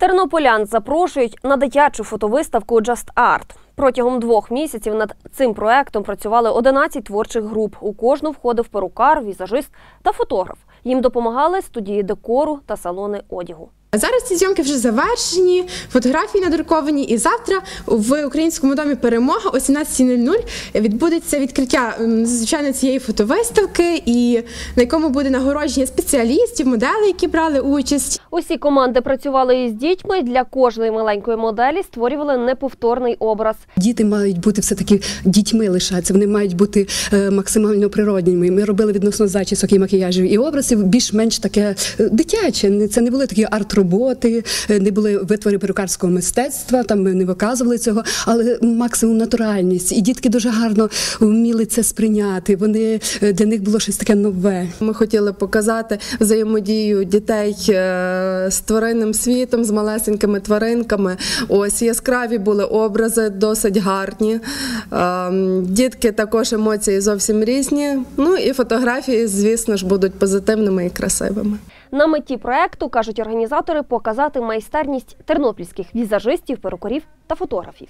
Тернополян запрошують на дитячу фотовиставку Just Art. Протягом двох місяців над цим проектом працювали 11 творчих груп. У кожну входив перукар, візажист та фотограф. Їм допомагали студії декору та салони одягу. Зараз ці зйомки вже завершені, фотографії надруковані. І завтра в українському домі перемога о 17.00 відбудеться відкриття звичайно цієї фотовиставки, і на якому буде нагородження спеціалістів, моделей, які брали участь. Усі команди працювали із дітьми. Для кожної маленької моделі створювали неповторний образ. Діти мають бути все таки дітьми лишатися. Вони мають бути е, максимально природніми. Ми робили відносно зачісок і макіяжів і образів більш-менш таке е, дитяче. Це не були такі арт-роботи, е, не були витвори перукарського мистецтва. Там ми не виказували цього, але максимум натуральність. І дітки дуже гарно вміли це сприйняти. Вони для них було щось таке нове. Ми хотіли показати взаємодію дітей з тваринним світом, з малесенькими тваринками. Ось яскраві були образи, досить гарні. Ем, Дітки також емоції зовсім різні. Ну і фотографії, звісно ж, будуть позитивними і красивими. На меті проекту кажуть організатори показати майстерність тернопільських візажистів, перукарів та фотографів.